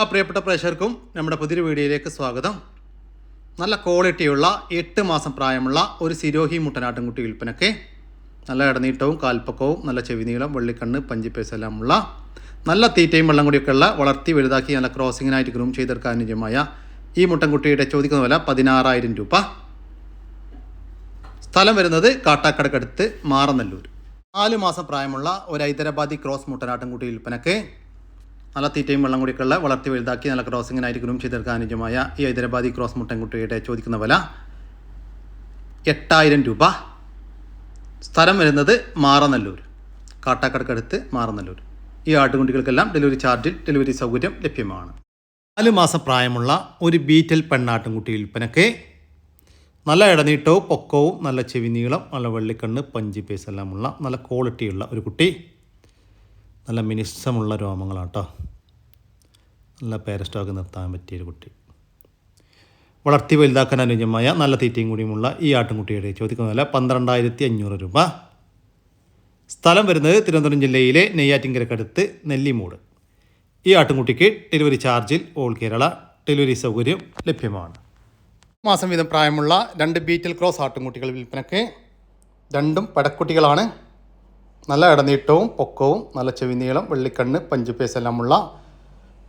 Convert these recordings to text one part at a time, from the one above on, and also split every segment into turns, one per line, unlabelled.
ആ പ്രിയപ്പെട്ട പ്രേക്ഷകർക്കും നമ്മുടെ പുതിയൊരു വീഡിയോയിലേക്ക് സ്വാഗതം. നല്ല ക്വാളിറ്റിയുള്ള എട്ട് മാസം പ്രായമുള്ള ഒരു സിരോഹി മുട്ടനാട്ടിൻകുട്ടി വിൽപ്പനയ്ക്ക് നല്ല ഇടനീട്ടവും കാൽപ്പക്കവും നല്ല ചെവിനീളം വെള്ളിക്കണ്ണ് പഞ്ചിപ്പേസ് എല്ലാമുള്ള നല്ല തീറ്റയും വെള്ളം കൂടിയൊക്കെ ഉള്ള വളർത്തി വലുതാക്കി നല്ല ക്രോസിങ്ങിനായിട്ട് ഗ്രൂം ചെയ്തെടുക്കാൻ അനുയോജ്യമായ ഈ മുട്ടൻകുട്ടിയുടെ ചോദിക്കുന്ന വില പതിനാറായിരം രൂപ. സ്ഥലം വരുന്നത് കാട്ടാക്കടക്കടുത്ത് മാറനല്ലൂർ. നാല് മാസം പ്രായമുള്ള ഒരു ഹൈദരാബാദി ക്രോസ് മുട്ടനാട്ടിൻകുട്ടി വിൽപ്പനയ്ക്ക് നല്ല തീറ്റയും വെള്ളം കൂടിയൊക്കെയുള്ള വളർത്തി വലുതാക്കി നല്ല ക്രോസിങ്ങിനായിട്ട് ഗ്രൂം ചെയ്തെടുക്കാൻ അനുജമായ ഈ ഹൈദരാബാദി ക്രോസ് മുട്ടൻകുട്ടിയുടെ ചോദിക്കുന്ന വില എട്ടായിരം രൂപ. സ്ഥലം വരുന്നത് മാറനല്ലൂർ. കാട്ടാക്കടക്കടുത്ത് മാറനല്ലൂർ. ഈ ആട്ടുകുട്ടികൾക്കെല്ലാം ഡെലിവറി ചാർജിൽ ഡെലിവറി സൗകര്യം ലഭ്യമാണ്. നാല് മാസം പ്രായമുള്ള ഒരു ബീറ്റൽ പെണ്ണാട്ടുംകുട്ടി വിൽപ്പനയ്ക്ക് നല്ല ഇടനീട്ടവും പൊക്കവും നല്ല ചെവി നീളം നല്ല വെള്ളിക്കണ്ണ് പഞ്ചി പേസ് എല്ലാമുള്ള നല്ല ക്വാളിറ്റിയുള്ള ഒരു കുട്ടി. നല്ല മിനിസമുള്ള രോമങ്ങളാണ് കേട്ടോ നല്ല പേരസ്റ്റോക്ക് നിർത്താൻ പറ്റിയൊരു കുട്ടി. വളർത്തി വലുതാക്കാൻ അനുയോജ്യമായ നല്ല തീറ്റയും കൂടിയുമുള്ള ഈ ആട്ടിൻകുട്ടിയുടെ ചോദിക്കുന്ന വില പന്ത്രണ്ടായിരത്തി അഞ്ഞൂറ് രൂപ. സ്ഥലം വരുന്നത് തിരുവനന്തപുരം ജില്ലയിലെ നെയ്യാറ്റിൻകരക്കടുത്ത് നെല്ലിമൂട്. ഈ ആട്ടിൻകുട്ടിക്ക് ഡെലിവറി ചാർജിൽ ഓൾ കേരള ഡെലിവറി സൗകര്യം ലഭ്യമാണ്. മാസം വീതം പ്രായമുള്ള രണ്ട് ബീറ്റൽ ക്രോസ് ആട്ടിൻകുട്ടികൾ വിൽപ്പനയ്ക്ക് രണ്ടും പടക്കുട്ടികളാണ്. നല്ല ഇടനീട്ടവും പൊക്കവും നല്ല ചെവിനീളം വെള്ളിക്കണ്ണ് പഞ്ചുപേസ് എല്ലാമുള്ള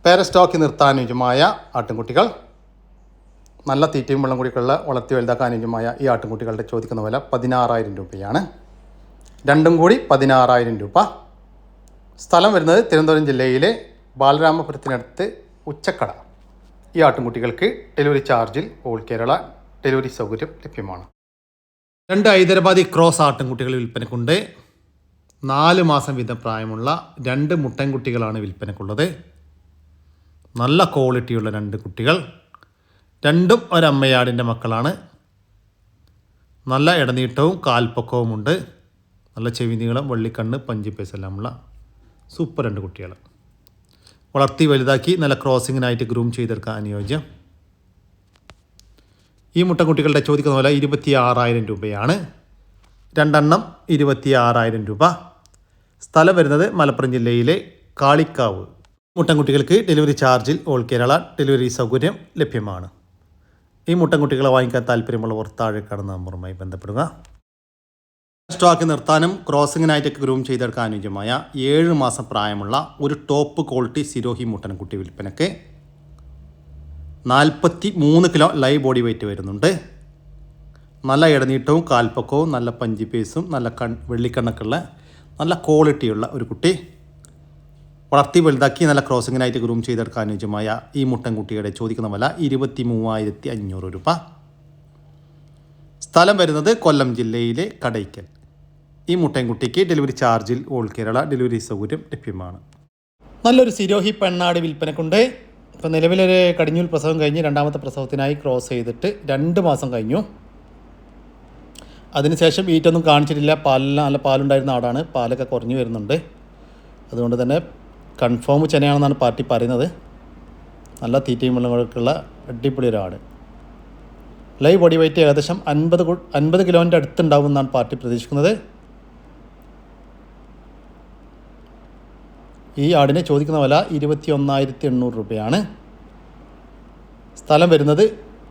പേരസ്റ്റോക്കി നിർത്താനുജമായ ആട്ടിൻകുട്ടികൾ. നല്ല തീറ്റയും വെള്ളം കുടിക്കുള്ള വളർത്തി വലുതാക്കാൻ അനുയോജ്യമായ ഈ ആട്ടിൻകുട്ടികളുടെ ചോദിക്കുന്ന വില പതിനാറായിരം രൂപയാണ്. രണ്ടും കൂടി പതിനാറായിരം രൂപ. സ്ഥലം വരുന്നത് തിരുവനന്തപുരം ജില്ലയിലെ ബാലരാമപുരത്തിനടുത്ത് ഉച്ചക്കട. ഈ ആട്ടിൻകുട്ടികൾക്ക് ഡെലിവറി ചാർജിൽ ഓൾ കേരള ഡെലിവറി സൗകര്യം ലഭ്യമാണ്. രണ്ട് ഹൈദരാബാദി ക്രോസ് ആട്ടിൻകുട്ടികൾ വിൽപ്പനക്കുണ്ട്. നാല് മാസം വീതം പ്രായമുള്ള രണ്ട് മുട്ടൻകുട്ടികളാണ് വിൽപ്പനക്കുള്ളത്. നല്ല ക്വാളിറ്റിയുള്ള രണ്ട് കുട്ടികൾ. രണ്ടും ഒരമ്മയാടിന്റെ മക്കളാണ്. നല്ല ഇടനീട്ടവും കാൽപ്പൊക്കവുമുണ്ട്. നല്ല ചെവി നീളം വെള്ളിക്കണ്ണ് പഞ്ചിപ്പേസ് എല്ലാമുള്ള സൂപ്പർ രണ്ട് കുട്ടികൾ. വളർത്തി വലുതാക്കി നല്ല ക്രോസിങ്ങിനായിട്ട് ഗ്രൂം ചെയ്തെടുക്കാൻ അനുയോജ്യം. ഈ മുട്ടൻകുട്ടികളുടെ ചോദിക്കുന്ന പോലെ ഇരുപത്തി ആറായിരം രൂപയാണ്. രണ്ടെണ്ണം ഇരുപത്തി ആറായിരം രൂപ. സ്ഥലം വരുന്നത് മലപ്പുറം ജില്ലയിലെ കാളിക്കാവ്. മുട്ടൻകുട്ടികൾക്ക് ഡെലിവറി ചാർജിൽ ഓൾ കേരള ഡെലിവറി സൗകര്യം ലഭ്യമാണ്. ഈ മുട്ടൻകുട്ടികളെ വാങ്ങിക്കാൻ താല്പര്യമുള്ളവർ താഴെ നമ്പറുമായി ബന്ധപ്പെടുക. സ്റ്റോക്ക് നിർത്താനും ക്രോസിങ്ങിനായിട്ടൊക്കെ ഗ്രൂം ചെയ്തെടുക്കാൻ അനുയോജ്യമായ ഏഴ് മാസം പ്രായമുള്ള ഒരു ടോപ്പ് ക്വാളിറ്റി സിരോഹി മുട്ടൻകുട്ടി വിൽപ്പനയ്ക്ക് നാൽപ്പത്തി മൂന്ന് കിലോ ലൈവ് ബോഡി വെയിറ്റ് വരുന്നുണ്ട്. നല്ല ഇടനീട്ടവും കാൽപ്പക്കവും നല്ല പഞ്ചി പേസും നല്ല കൺ വെള്ളിക്കണ്ണൊക്കെയുള്ള നല്ല ക്വാളിറ്റിയുള്ള ഒരു കുട്ടി വളർത്തി വലുതാക്കി നല്ല ക്രോസിങ്ങിനായിട്ട് ഗ്രൂം ചെയ്തെടുക്കാൻ അനുയോജ്യമായ ഈ മുട്ടൻകുട്ടിയുടെ ചോദിക്കുന്ന വില ഇരുപത്തി മൂവായിരത്തി അഞ്ഞൂറ് രൂപ. സ്ഥലം വരുന്നത് കൊല്ലം ജില്ലയിലെ കടയ്ക്കൽ. ഈ മുട്ടൻകുട്ടിക്ക് ഡെലിവറി ചാർജിൽ ഓൾ കേരള ഡെലിവറി സൗകര്യം ലഭ്യമാണ്. നല്ലൊരു സിരോഹി പെണ്ണാട് വിൽപ്പനക്കുണ്ട്. ഇപ്പോൾ നിലവിലൊരു കടിഞ്ഞൂൽ പ്രസവം കഴിഞ്ഞ് രണ്ടാമത്തെ പ്രസവത്തിനായി ക്രോസ് ചെയ്തിട്ട് രണ്ട് മാസം കഴിഞ്ഞു. അതിനുശേഷം ഈറ്റൊന്നും കാണിച്ചിട്ടില്ല. പാലിന് നല്ല പാലുണ്ടായിരുന്ന ആടാണ്. പാലൊക്കെ കുറഞ്ഞു വരുന്നുണ്ട്. അതുകൊണ്ട് തന്നെ കൺഫേം ചെനയാണെന്നാണ് പാർട്ടി പറയുന്നത്. നല്ല തീറ്റയും വെള്ളങ്ങളൊക്കെയുള്ള അടിപൊളി ഒരാട്. ലൈവ് ബോഡി വെയിറ്റ് ഏകദേശം അൻപത് അൻപത് കിലോന്റെ അടുത്തുണ്ടാവുമെന്നാണ് പാർട്ടി പ്രതീക്ഷിക്കുന്നത്. ഈ ആടിനെ ചോദിക്കുന്ന വില ഇരുപത്തി ഒന്നായിരത്തി എണ്ണൂറ് രൂപയാണ്. സ്ഥലം വരുന്നത്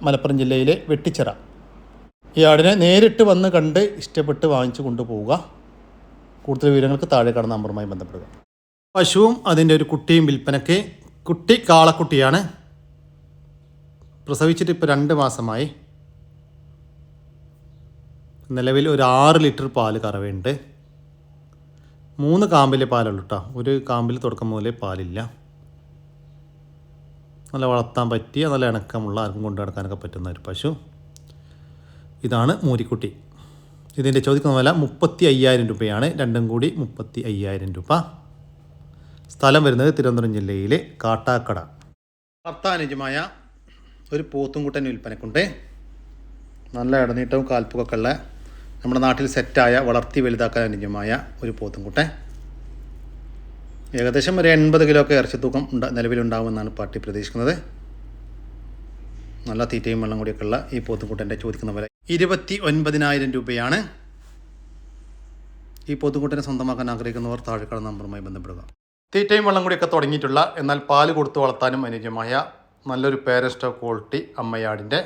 മലപ്പുറം ജില്ലയിലെ വെട്ടിച്ചിറ. ഈ ആടിനെ നേരിട്ട് വന്ന് കണ്ട് ഇഷ്ടപ്പെട്ട് വാങ്ങിച്ചു കൊണ്ടുപോവുക. കൂടുതൽ വിവരങ്ങൾക്ക് താഴെ കടന്ന നമ്പറുമായി ബന്ധപ്പെടുക. പശുവും അതിന്റെ ഒരു കുട്ടിയും വിൽപ്പനയ്ക്ക് കുട്ടി കാളക്കുട്ടിയാണ്. പ്രസവിച്ചിട്ട് ഇപ്പോൾ രണ്ട് മാസമായി. നിലവിൽ ഒരു ആറ് ലിറ്റർ പാൽ കറവയുണ്ട്. മൂന്ന് കാമ്പിലെ പാലുള്ളൂ കേട്ടോ ഒരു കാമ്പിൽ തുടക്കം മുതലേ പാലില്ല. നല്ല വളർത്താൻ പറ്റിയ നല്ല ഇണക്കമുള്ള ആർക്കും കൊണ്ടു നടക്കാനൊക്കെ പറ്റുന്ന ഒരു പശു. ഇതാണ് മൂരിക്കുട്ടി. ഇതിന്റെ ചോദിക്കുന്ന വില മുപ്പത്തി അയ്യായിരം രൂപയാണ്. രണ്ടും കൂടി മുപ്പത്തി അയ്യായിരം രൂപ. സ്ഥലം വരുന്നത് തിരുവനന്തപുരം ജില്ലയിലെ കാട്ടാക്കട. ഭർത്താനുജമായ ഒരു പോത്തുംകുട്ടൻ വിൽപ്പനക്കുണ്ട്. നല്ല ഇടനീട്ടവും കാൽപ്പുകൊക്കെ ഉള്ള നമ്മുടെ നാട്ടിൽ സെറ്റായ വളർത്തി വലുതാക്കാൻ അനുജമായ ഒരു പോത്തുംകുട്ടൻ. ഏകദേശം ഒരു എൺപത് കിലോ ഒക്കെ ഇറച്ചി തൂക്കം ഉണ്ട നിലവിലുണ്ടാകുമെന്നാണ് പാർട്ടി പ്രതീക്ഷിക്കുന്നത്. നല്ല തീറ്റയും വെള്ളം കൂടിയൊക്കെ ഉള്ള ഈ പോത്തുംകുട്ടന്റെ ചോദിക്കുന്ന വില ഇരുപത്തി ഒൻപതിനായിരം രൂപയാണ് ഈ പൊതുകൂട്ടിനെ സ്വന്തമാക്കാൻ ആഗ്രഹിക്കുന്നവർ താഴെക്കാട് നമ്പറുമായി ബന്ധപ്പെടുക. തീറ്റയും വെള്ളം കൂടിയൊക്കെ തുടങ്ങിയിട്ടുള്ള എന്നാൽ പാൽ കൊടുത്ത് വളർത്താനും അനുയോജ്യമായ നല്ലൊരു പേരസ്റ്റോ ക്വാളിറ്റി അമ്മയാടിന്റെ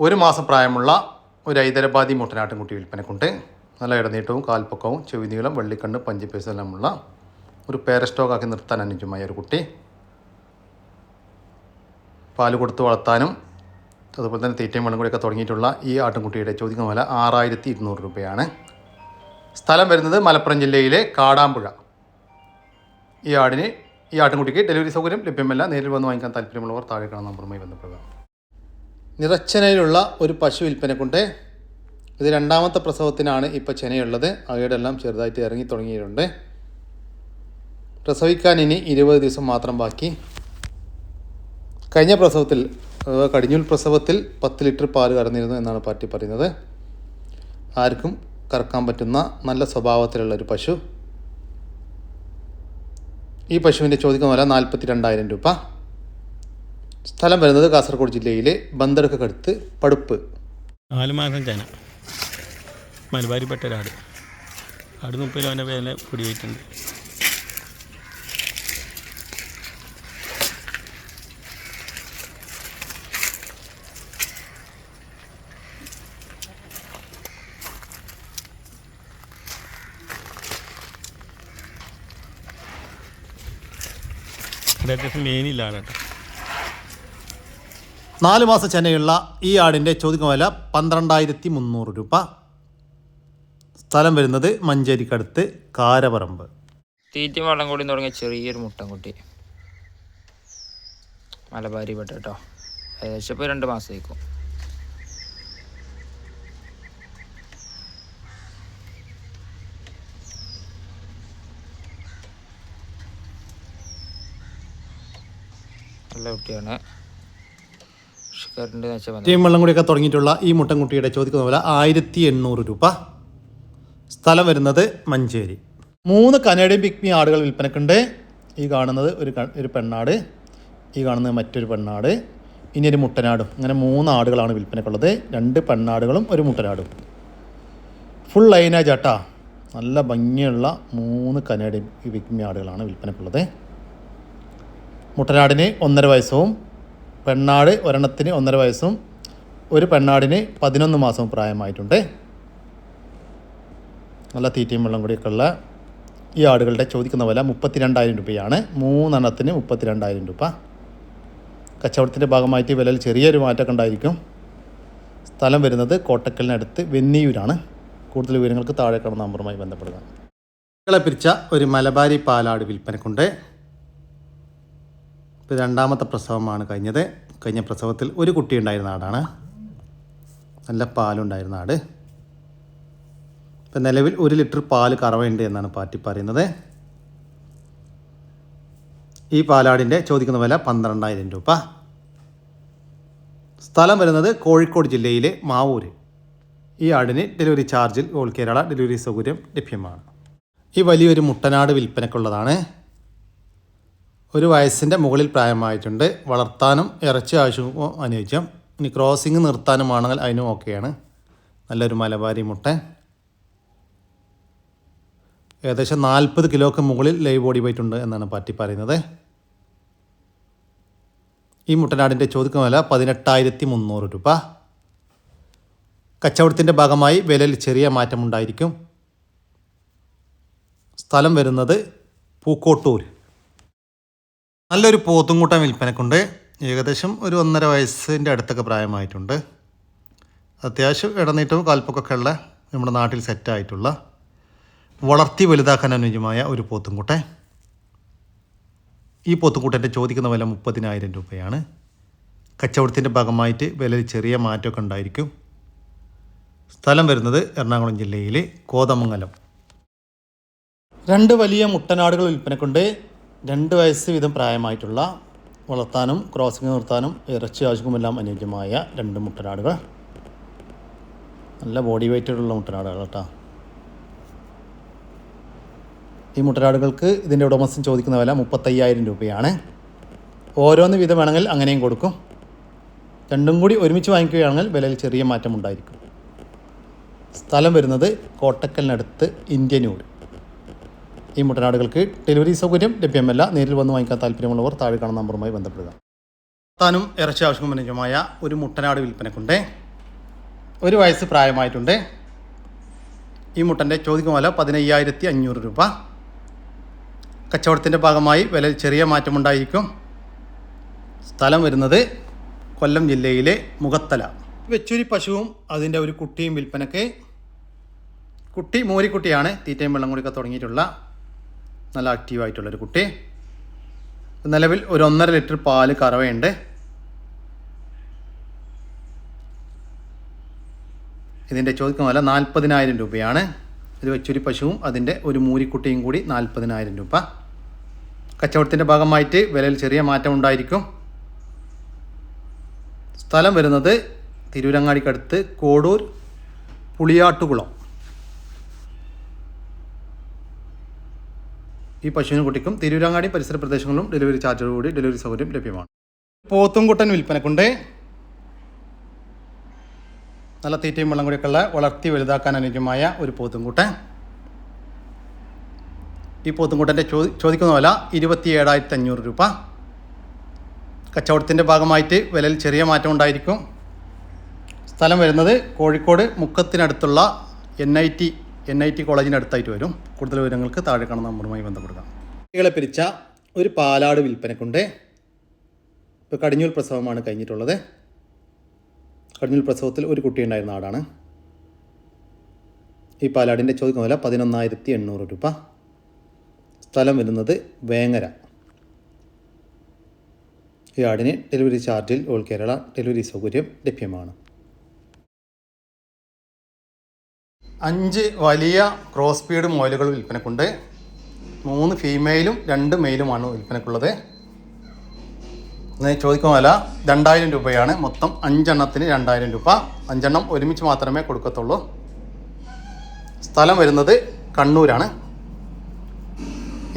ഒരു മാസം പ്രായമുള്ള ഒരു ഹൈദരാബാദി മുട്ടനാട്ടിൻകുട്ടി വിൽപ്പനക്കുണ്ട്. നല്ല ഇടനീട്ടവും കാൽപ്പൊക്കവും ചെവിനീളം വെള്ളിക്കണ്ണ് പഞ്ചിപ്പേസെല്ലാമുള്ള ഒരു പേരസ്റ്റോക്കാക്കി നിർത്താൻ അനുയോജ്യമായ ഒരു കുട്ടി. പാൽ കൊടുത്ത് വളർത്താനും അതുപോലെ തന്നെ തീറ്റയും വെള്ളം കൂടിയൊക്കെ തുടങ്ങിയിട്ടുള്ള ഈ ആട്ടിൻകുട്ടിയുടെ ചോദിക്കുന്ന വില ആറായിരത്തി ഇരുന്നൂറ് രൂപയാണ്. സ്ഥലം വരുന്നത് മലപ്പുറം ജില്ലയിലെ കാടാമ്പുഴ. ഈ ആടിന് ഈ ആട്ടിൻകുട്ടിക്ക് ഡെലിവറി സൗകര്യം ലഭ്യമല്ല. നേരിൽ വന്ന് വാങ്ങിക്കാൻ താല്പര്യമുള്ളവർ താഴെ കാണുന്ന നമ്പറുമായി ബന്ധപ്പെടുക. നിറച്ചനയിലുള്ള ഒരു പശു വിൽപ്പന കൊണ്ട് ഇത് രണ്ടാമത്തെ പ്രസവത്തിനാണ് ഇപ്പോൾ ചെനയുള്ളത്. അവയുടെല്ലാം ചെറുതായിട്ട് ഇറങ്ങി തുടങ്ങിയിട്ടുണ്ട്. പ്രസവിക്കാൻ ഇനി ഇരുപത് ദിവസം മാത്രം ബാക്കി. കഴിഞ്ഞ പ്രസവത്തിൽ അഥവാ കടിഞ്ഞൂൽ പ്രസവത്തിൽ പത്ത് ലിറ്റർ പാൽ കറന്നിരുന്നു എന്നാണ് പാർട്ടി പറയുന്നത്. ആർക്കും കറക്കാൻ പറ്റുന്ന നല്ല സ്വഭാവത്തിലുള്ള ഒരു പശു. ഈ പശുവിന്റെ ചോദിക്കുന്ന വില നാൽപ്പത്തി രണ്ടായിരം രൂപ. സ്ഥലം വരുന്നത് കാസർഗോഡ് ജില്ലയിലെ ബന്ദർക്കടുത്ത് പടുപ്പ്.
നാല് മാസം ചേന. മലബാരിപ്പെട്ട ഒരാട്. ആട് മുപ്പതിലോ എന്റെ വില പിടിപോയിട്ടുണ്ട് കേട്ടോ
നാല് മാസം ചെന്നൈയുള്ള ഈ ആടിന്റെ ചോദ്യം വില പന്ത്രണ്ടായിരത്തി മുന്നൂറ് രൂപ. സ്ഥലം വരുന്നത് മഞ്ചേരിക്കടുത്ത് കാരപറമ്പ്
തീറ്റയും വള്ളം കൂടി തുടങ്ങിയ ചെറിയൊരു മുട്ടൻകുട്ടി. മലബാരി പെട്ടോ കേട്ടോ. ഏകദേശം ഇപ്പോൾ രണ്ട് മാസത്തേക്കും. നല്ല കുട്ടിയാണ്. കറണ്ട് വെച്ചാൽ
വെള്ളം കൂടിയൊക്കെ തുടങ്ങിയിട്ടുള്ള ഈ മുട്ടൻ കുട്ടിയുടെ ചോദിക്കുന്ന പോലെ ആയിരത്തി എണ്ണൂറ് രൂപ. സ്ഥലം വരുന്നത് മഞ്ചേരി. മൂന്ന് കനേഡിയൻ പിക്മി ആടുകൾ വിൽപ്പനക്കുണ്ട്. ഈ കാണുന്നത് ഒരു ഒരു പെണ്ണാട്. ഈ കാണുന്നത് മറ്റൊരു പെണ്ണാട്. ഇനി ഒരു മുട്ടനാടും. അങ്ങനെ മൂന്ന് ആടുകളാണ് വിൽപ്പനക്കുള്ളത്. രണ്ട് പെണ്ണാടുകളും ഒരു മുട്ടനാടും. ഫുൾ ലൈനാ ചേട്ടാ നല്ല ഭംഗിയുള്ള മൂന്ന് കനേഡിയൻ പിക്മി ആടുകളാണ് വിൽപ്പനക്കുള്ളത്. മുട്ടനാടിന് ഒന്നര വയസ്സും പെണ്ണാട് ഒരെണ്ണത്തിന് ഒന്നര വയസ്സും ഒരു പെണ്ണാടിന് പതിനൊന്ന് മാസം പ്രായമായിട്ടുണ്ട്. നല്ല തീറ്റയും വെള്ളം കൂടിയൊക്കെയുള്ള ഈ ആടുകളുടെ ചോദിക്കുന്ന വില മുപ്പത്തിരണ്ടായിരം രൂപയാണ്. മൂന്നെണ്ണത്തിന് മുപ്പത്തിരണ്ടായിരം രൂപ. കച്ചവടത്തിന്റെ ഭാഗമായിട്ട് വിലയിൽ ചെറിയൊരു മാറ്റമൊക്കെ ഉണ്ടായിരിക്കും. സ്ഥലം വരുന്നത് കോട്ടക്കലിനടുത്ത് വെന്നിയൂരാണ്. കൂടുതൽ വിവരങ്ങൾക്ക് താഴെ കാണുന്ന നമ്പറുമായി ബന്ധപ്പെടുക. പിരിച്ച ഒരു മലബാരി പാലാട് വിൽപ്പനക്കുണ്ട്. ഇപ്പോൾ രണ്ടാമത്തെ പ്രസവമാണ് കഴിഞ്ഞത്. കഴിഞ്ഞ പ്രസവത്തിൽ ഒരു കുട്ടി ഉണ്ടായിരുന്ന ആടാണ്. നല്ല പാലുണ്ടായിരുന്ന ആട്. ഇപ്പം നിലവിൽ ഒരു ലിറ്റർ പാൽ കറവയുണ്ട് എന്നാണ് പാർട്ടി പറയുന്നത്. ഈ പാലാടിന്റെ ചോദിക്കുന്ന വില പന്ത്രണ്ടായിരം രൂപ. സ്ഥലം വരുന്നത് കോഴിക്കോട് ജില്ലയിലെ മാവൂര്. ഈ ആടിന് ഡെലിവറി ചാർജിൽ ഓൾ കേരള ഡെലിവറി സൗകര്യം ലഭ്യമാണ്. ഈ വലിയൊരു മുട്ടനാട് വിൽപ്പനക്കുള്ളതാണ് ഒരു വയസ്സിന്റെ മുകളിൽ പ്രായമായിട്ടുണ്ട്. വളർത്താനും ഇറച്ചി ആവശ്യമോ അനുയോജ്യം. ഇനി ക്രോസിങ് നിർത്താനുമാണെങ്കിൽ അതിനും ഓക്കെയാണ് നല്ലൊരു മലബാരി മുട്ട. ഏകദേശം നാൽപ്പത് കിലോക്ക് മുകളിൽ ലൈവ് ബോഡി വെയിറ്റ് ഉണ്ട് എന്നാണ് പാർട്ടി പറയുന്നത്. ഈ മുട്ടനാടിന്റെ ചോദിക്കുന്ന വില പതിനെട്ടായിരത്തി മുന്നൂറ് രൂപ. കച്ചവടത്തിന്റെ ഭാഗമായി വിലയിൽ ചെറിയ മാറ്റമുണ്ടായിരിക്കും. സ്ഥലം വരുന്നത് പൂക്കോട്ടൂർ നല്ലൊരു പോത്തുംകൂട്ടം വിൽപ്പനക്കുണ്ട്. ഏകദേശം ഒരു ഒന്നര വയസ്സിന്റെ അടുത്തൊക്കെ പ്രായമായിട്ടുണ്ട്. അത്യാവശ്യം ഇടനീട്ടവും കാൽപ്പൊക്കൊക്കെ ഉള്ള നമ്മുടെ നാട്ടിൽ സെറ്റായിട്ടുള്ള വളർത്തി വലുതാക്കാൻ അനുയോജ്യമായ ഒരു പോത്തുംകൂട്ടൻ ഈ പോത്തുംകൂട്ടന്റെ ചോദിക്കുന്ന വില മുപ്പതിനായിരം രൂപയാണ്. കച്ചവടത്തിന്റെ ഭാഗമായിട്ട് വിലയിൽ ചെറിയ മാറ്റമൊക്കെ ഉണ്ടായിരിക്കും. സ്ഥലം വരുന്നത് എറണാകുളം ജില്ലയിലെ കോതമംഗലം. രണ്ട് വലിയ മുട്ടനാടുകൾ വിൽപ്പനക്കുണ്ട്. രണ്ട് വയസ്സ് വീതം പ്രായമായിട്ടുള്ള വളർത്താനും ക്രോസിംഗ് നിർത്താനും ഇറച്ചി ആവശ്യക്കുമെല്ലാം അനുയോജ്യമായ രണ്ട് മുട്ടനാടുകൾ. നല്ല ബോഡി വെയ്റ്റുള്ള മുട്ടനാടുകൾ കേട്ടോ. ഈ മുട്ടനാടുകൾക്ക് ഇതിന്റെ ഉടമസ്ഥൻ ചോദിക്കുന്ന വില മുപ്പത്തയ്യായിരം രൂപയാണ്. ഓരോന്ന് വീതം വേണമെങ്കിൽ അങ്ങനെയും കൊടുക്കും. രണ്ടും കൂടി ഒരുമിച്ച് വാങ്ങിക്കുകയാണെങ്കിൽ വിലയിൽ ചെറിയ മാറ്റം ഉണ്ടായിരിക്കും. സ്ഥലം വരുന്നത് കോട്ടക്കലിനടുത്ത് ഇന്ത്യനൂർ ഈ മുട്ടനാടുകൾക്ക് ഡെലിവറി സൗകര്യം ലഭ്യമല്ല. നേരിൽ വന്ന് വാങ്ങിക്കാൻ താല്പര്യമുള്ളവർ താഴെ കാണുന്ന നമ്പറുമായി ബന്ധപ്പെടുക. താനും ഇറച്ചി ആവശ്യമായ ഒരു മുട്ടനാട് വിൽപ്പനക്കുണ്ട്. ഒരു വയസ്സ് പ്രായമായിട്ടുണ്ട്. ഈ മുട്ടന്റെ ചോദിക്കുന്ന വില പതിനയ്യായിരത്തി അഞ്ഞൂറ് രൂപ. കച്ചവടത്തിന്റെ ഭാഗമായി വില ചെറിയ മാറ്റമുണ്ടായിരിക്കും. സ്ഥലം വരുന്നത് കൊല്ലം ജില്ലയിലെ മുഖത്തല. വെച്ചൂരി പശുവും അതിന്റെ ഒരു കുട്ടിയും വിൽപ്പനക്ക്. കുട്ടി മോരിക്കുട്ടിയാണ് തീറ്റയും വെള്ളം കുടിക്കാൻ തുടങ്ങിയിട്ടുള്ള നല്ല ആക്റ്റീവായിട്ടുള്ളൊരു കുട്ടി. നിലവിൽ ഒരു ഒന്നര ലിറ്റർ പാൽ കറവയുണ്ട്. ഇതിന്റെ ചോദിക്കുന്ന പോലെ നാൽപ്പതിനായിരം രൂപയാണ്. ഇത് വെച്ചൊരു പശുവും അതിന്റെ ഒരു മൂരിക്കുട്ടിയും കൂടി നാൽപ്പതിനായിരം രൂപ. കച്ചവടത്തിന്റെ ഭാഗമായിട്ട് വിലയിൽ ചെറിയ മാറ്റം ഉണ്ടായിരിക്കും. സ്ഥലം വരുന്നത് തിരൂരങ്ങാടിക്കടുത്ത് കോടൂർ പുളിയാട്ടുകുളം. ഈ പശുവിനും കുട്ടിക്കും തിരൂരങ്ങാടി പരിസര പ്രദേശങ്ങളിലും ഡെലിവറി ചാർജോടുകൂടി ഡെലിവറി സൗകര്യം ലഭ്യമാണ്. പോത്തുംകുട്ടൻ വിൽപ്പനക്കുണ്ട്. നല്ല തീറ്റയും വെള്ളം കൂടിയൊക്കെയുള്ള വളർത്തി വലുതാക്കാൻ അനുയോജ്യമായ ഒരു പോത്തുംകൂട്ടൻ. ഈ പോത്തുംകൂട്ടന്റെ ചോദി ചോദിക്കുന്ന വില ഇരുപത്തി ഏഴായിരത്തി അഞ്ഞൂറ് രൂപ. കച്ചവടത്തിന്റെ ഭാഗമായിട്ട് വിലയിൽ ചെറിയ മാറ്റം ഉണ്ടായിരിക്കും. സ്ഥലം വരുന്നത് Kozhikode മുക്കത്തിനടുത്തുള്ള N I T N I T കോളേജിന്റെ അടുത്തായിട്ട് വരും. കൂടുതൽ വിവരങ്ങൾക്ക് താഴെ കാണുന്ന നമ്പറുമായി ബന്ധപ്പെടുക. കുട്ടികളെ പിരിച്ച ഒരു പാലാട് വിൽപ്പനക്കുണ്ട്. ഇപ്പോൾ കടിഞ്ഞൂൽ പ്രസവമാണ് കഴിഞ്ഞിട്ടുള്ളത്. കടിഞ്ഞൂൽ പ്രസവത്തിൽ ഒരു കുട്ടി ഉണ്ടായിരുന്ന ആടാണ്. ഈ പാലാടിന്റെ ചോദിക്കുന്ന വില പതിനൊന്നായിരത്തി എണ്ണൂറ് രൂപ. സ്ഥലം വരുന്നത് വേങ്ങര. ഈ ആടിന് ഡെലിവറി ചാർജിൽ ഓൾ കേരള ഡെലിവറി സൗകര്യം ലഭ്യമാണ്. അഞ്ച് വലിയ ക്രോസ് സ്പീഡ് മോയിലുകൾ വിൽപ്പനക്കുണ്ട്. മൂന്ന് ഫീമെയിലും രണ്ട് മെയിലുമാണ് വിൽപ്പനക്കുള്ളത്. ചോദിക്കുന്ന വില രണ്ടായിരം രൂപയാണ്. മൊത്തം അഞ്ചെണ്ണത്തിന് രണ്ടായിരം രൂപ. അഞ്ചെണ്ണം ഒരുമിച്ച് മാത്രമേ കൊടുക്കത്തുള്ളൂ. സ്ഥലം വരുന്നത് കണ്ണൂരാണ്.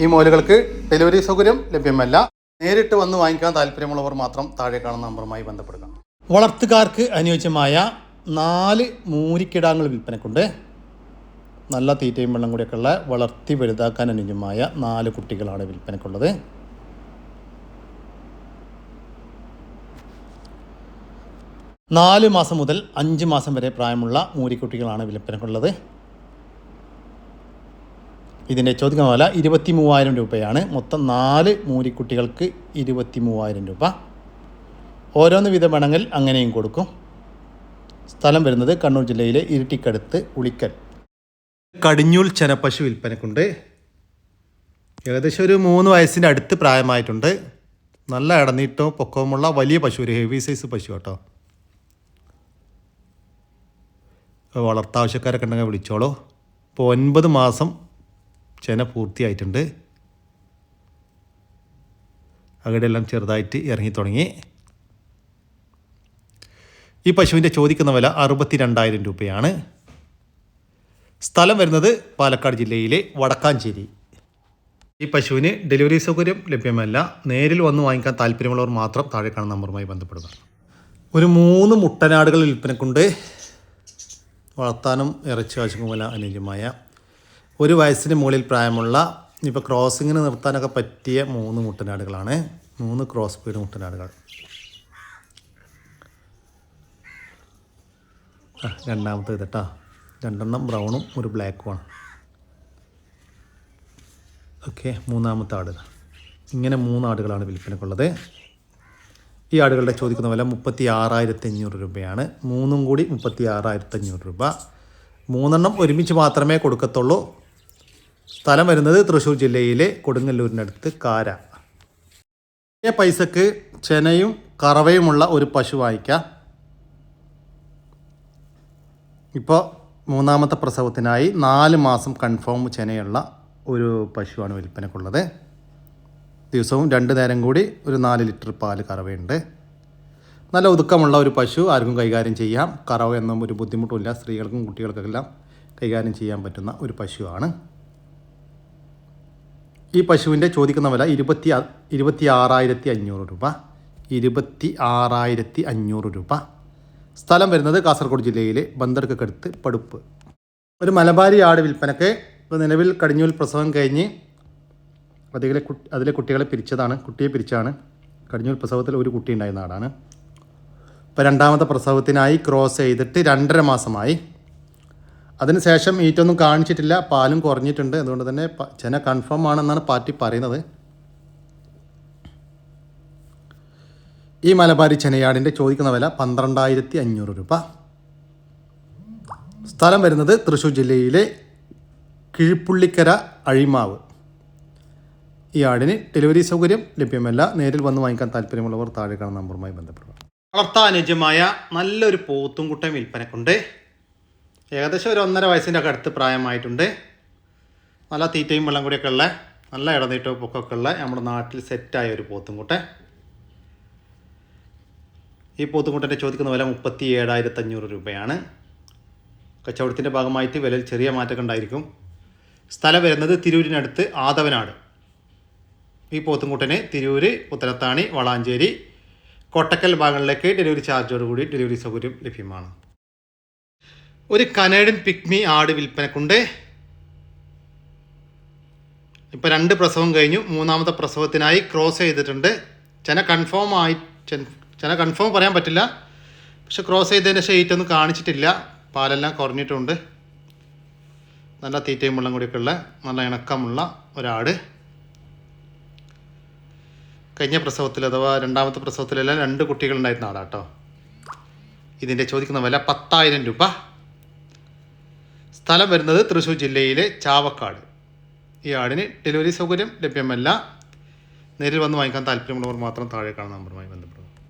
ഈ മോലുകൾക്ക് ഡെലിവറി സൗകര്യം ലഭ്യമല്ല. നേരിട്ട് വന്ന് വാങ്ങിക്കാൻ താല്പര്യമുള്ളവർ മാത്രം താഴെ കാണുന്ന നമ്പറുമായി ബന്ധപ്പെടുക. വളർത്തുകാർക്ക് അനുയോജ്യമായ നാല് മൂരിക്കിടാങ്ങൾ വിൽപ്പനക്കുണ്ട്. നല്ല തീറ്റയും വെള്ളം കൂടിയൊക്കെ ഉള്ള വളർത്തി വലുതാക്കാൻ അനുയോജ്യമായ നാല് കുട്ടികളാണ് വിൽപ്പനക്കുള്ളത്. നാല് മാസം മുതൽ അഞ്ച് മാസം വരെ പ്രായമുള്ള മൂരിക്കുട്ടികളാണ് വിൽപ്പനക്കുള്ളത്. ഇതിന്റെ ചോദിക്കുന്ന വില ഇരുപത്തി മൂവായിരം രൂപയാണ്. മൊത്തം നാല് മൂരിക്കുട്ടികൾക്ക് ഇരുപത്തി മൂവായിരം രൂപ. ഓരോന്ന് വീതം വേണമെങ്കിൽ അങ്ങനെയും കൊടുക്കും. സ്ഥലം വരുന്നത് കണ്ണൂർ ജില്ലയിലെ ഇരിട്ടിക്കടുത്ത് ഉളിക്കൽ. കടിഞ്ഞൂൽ ചെനപ്പശു വിൽപ്പനക്കുണ്ട്. ഏകദേശം ഒരു മൂന്ന് വയസ്സിന്റെ അടുത്ത് പ്രായമായിട്ടുണ്ട്. നല്ല ഇടനീട്ടവും പൊക്കവുമുള്ള വലിയ പശു ഒരു ഹെവി സൈസ് പശു കേട്ടോ. വളർത്താവശ്യക്കാരൊക്കെ ഉണ്ടെങ്കിൽ വിളിച്ചോളൂ. ഇപ്പോൾ ഒൻപത് മാസം ചെന പൂർത്തിയായിട്ടുണ്ട്. അവിടെയെല്ലാം ചെറുതായിട്ട് ഇറങ്ങി തുടങ്ങി. ഈ പശുവിന്റെ ചോദിക്കുന്ന വില അറുപത്തി രണ്ടായിരം രൂപയാണ്. സ്ഥലം വരുന്നത് പാലക്കാട് ജില്ലയിലെ വടക്കാഞ്ചേരി. ഈ പശുവിന് ഡെലിവറി സൗകര്യം ലഭ്യമല്ല. നേരിൽ വന്ന് വാങ്ങിക്കാൻ താല്പര്യമുള്ളവർ മാത്രം താഴെ കാണുന്ന നമ്പറുമായി ബന്ധപ്പെടുക. ഒരു മൂന്ന് മുട്ടനാടുകൾ വിൽപ്പനക്കുണ്ട്. വളർത്താനും ഇറച്ചി ആവശ്യക്കുമല്ല അനുയോജ്യമായ ഒരു വയസ്സിന് മുകളിൽ പ്രായമുള്ള ഇപ്പോൾ ക്രോസിങ്ങിന് നിർത്താനൊക്കെ പറ്റിയ മൂന്ന് മുട്ടനാടുകളാണ്. മൂന്ന് ക്രോസ് പീഡ് മുട്ടനാടുകൾ. രണ്ടാമത്തേത് രണ്ടാമത്തെ ഇതട്ടാ രണ്ടെണ്ണം ബ്രൗണും ഒരു ബ്ലാക്കുമാണ് ഓക്കെ മൂന്നാമത്തെ ആട്. ഇങ്ങനെ മൂന്ന് ആടുകളാണ് വിൽപ്പനക്കുള്ളത്. ഈ ആടുകളുടെ ചോദിക്കുന്ന വില മുപ്പത്തി ആറായിരത്തി അഞ്ഞൂറ് രൂപയാണ്. മൂന്നും കൂടി മുപ്പത്തി ആറായിരത്തി അഞ്ഞൂറ് രൂപ. മൂന്നെണ്ണം ഒരുമിച്ച് മാത്രമേ കൊടുക്കത്തുള്ളൂ. സ്ഥലം വരുന്നത് തൃശ്ശൂർ ജില്ലയിലെ കൊടുങ്ങല്ലൂരിനടുത്ത് കാര. ഈ പൈസക്ക് ചെനയും കറവയുമുള്ള ഒരു പശു വാങ്ങിക്കാം. ഇപ്പോൾ മൂന്നാമത്തെ പ്രസവത്തിനായി നാല് മാസം കൺഫേം ചെനയുള്ള ഒരു പശുവാണ് വിൽപ്പനക്കുള്ളത്. ദിവസവും രണ്ട് നേരം കൂടി ഒരു നാല് ലിറ്റർ പാൽ കറവയുണ്ട്. നല്ല ഒതുക്കമുള്ള ഒരു പശു ആർക്കും കൈകാര്യം ചെയ്യാം. കറവ എന്നും ഒരു ബുദ്ധിമുട്ടുമില്ല. സ്ത്രീകൾക്കും കുട്ടികൾക്കെല്ലാം കൈകാര്യം ചെയ്യാൻ പറ്റുന്ന ഒരു പശുവാണ്. ഈ പശുവിന്റെ ചോദിക്കുന്ന വില ഇരുപത്തി ഇരുപത്തി ആറായിരത്തി അഞ്ഞൂറ് രൂപ. ഇരുപത്തി ആറായിരത്തി അഞ്ഞൂറ് രൂപ. സ്ഥലം വരുന്നത് കാസർഗോഡ് ജില്ലയിലെ ബന്ദർക്കടുത്ത് പടുപ്പ്. ഒരു മലബാരി ആട് വിൽപ്പനക്ക് നിലവിൽ കടിഞ്ഞൂൽ പ്രസവം കഴിഞ്ഞ് അതിലെ അതിലെ കുട്ടികളെ പിരിച്ചതാണ് കുട്ടിയെ പിരിച്ചാണ് കടിഞ്ഞൂൽ പ്രസവത്തിൽ ഒരു കുട്ടി ഉണ്ടായിരുന്ന നാടാണ് ഇപ്പോൾ രണ്ടാമത്തെ പ്രസവത്തിനായി ക്രോസ് ചെയ്തിട്ട് രണ്ടര മാസമായി. അതിനുശേഷം ഈറ്റൊന്നും കാണിച്ചിട്ടില്ല പാലും കുറഞ്ഞിട്ടുണ്ട്. അതുകൊണ്ട് തന്നെ ചെന കൺഫേം ആണെന്നാണ് പാർട്ടി പറയുന്നത്. ഈ മലബാരി ചെനയാടിന്റെ ചോദിക്കുന്ന വില പന്ത്രണ്ടായിരത്തി അഞ്ഞൂറ് രൂപ. സ്ഥലം വരുന്നത് തൃശ്ശൂർ ജില്ലയിലെ കിഴിപ്പുള്ളിക്കര അഴിമാവ്. ഈ ആടിന് ഡെലിവറി സൗകര്യം ലഭ്യമല്ല. നേരിൽ വന്ന് വാങ്ങിക്കാൻ താല്പര്യമുള്ളവർ താഴെ കാണുന്ന നമ്പറുമായി ബന്ധപ്പെടുക. വളർത്താൻ അനുജ്യമായ നല്ലൊരു പോത്തുംകുട്ടൻ വിൽപ്പനക്കുണ്ട്. ഏകദേശം ഒരു ഒന്നര വയസ്സിന്റെ ഒക്കെ അടുത്ത് പ്രായമായിട്ടുണ്ട്. നല്ല തീറ്റയും വെള്ളം കൂടിയൊക്കെ ഉള്ള നല്ല ഇടനീട്ടവും പൊക്കൊക്കെ ഉള്ള നമ്മുടെ നാട്ടിൽ സെറ്റായ ഒരു പോത്തുംകുട്ടൻ ഈ പോത്തുംകുട്ടന്റെ ചോദിക്കുന്ന വില മുപ്പത്തി ഏഴായിരത്തി അഞ്ഞൂറ് രൂപയാണ്. കച്ചവടത്തിന്റെ ഭാഗമായിട്ട് വിലയിൽ ചെറിയ മാറ്റം ഉണ്ടായിരിക്കും. സ്ഥലം വരുന്നത് തിരൂരിനടുത്ത് ആദവനാട്. ഈ പോത്തുംകുട്ടന് തിരൂര് പുത്തനത്താണി വളാഞ്ചേരി കോട്ടക്കൽ ഭാഗങ്ങളിലേക്ക് ഡെലിവറി ചാർജോട് കൂടി ഡെലിവറി സൗകര്യം ലഭ്യമാണ്. ഒരു കനേഡൻ പിക്മി ആട് വിൽപ്പനക്കുണ്ട്. ഇപ്പോൾ രണ്ട് പ്രസവം കഴിഞ്ഞു. മൂന്നാമത്തെ പ്രസവത്തിനായി ക്രോസ് ചെയ്തിട്ടുണ്ട്. ചെന കൺഫേം ആയി ചെന കൺഫേം പറയാൻ പറ്റില്ല. പക്ഷെ ക്രോസ് ചെയ്തതിന്റെ ഷെയ്റ്റ് ഒന്നും കാണിച്ചിട്ടില്ല. പാലെല്ലാം കുറഞ്ഞിട്ടുണ്ട്. നല്ല തീറ്റയും വെള്ളം കൂടിയൊക്കെ ഉള്ള നല്ല ഇണക്കമുള്ള ഒരാട്. കഴിഞ്ഞ പ്രസവത്തിൽ അഥവാ രണ്ടാമത്തെ പ്രസവത്തിലെല്ലാം രണ്ട് കുട്ടികളുണ്ടായിരുന്ന ആടാട്ടോ ഇതിന്റെ ചോദിക്കുന്ന വില പത്തായിരം രൂപ. സ്ഥലം വരുന്നത് തൃശ്ശൂർ ജില്ലയിലെ ചാവക്കാട്. ഈ ആടിന് ഡെലിവറി സൗകര്യം ലഭ്യമല്ല. നേരിൽ വന്ന് വാങ്ങിക്കാൻ താല്പര്യമുള്ളവർ മാത്രം താഴെ കാണുന്ന നമ്പറുമായി ബന്ധപ്പെടുക.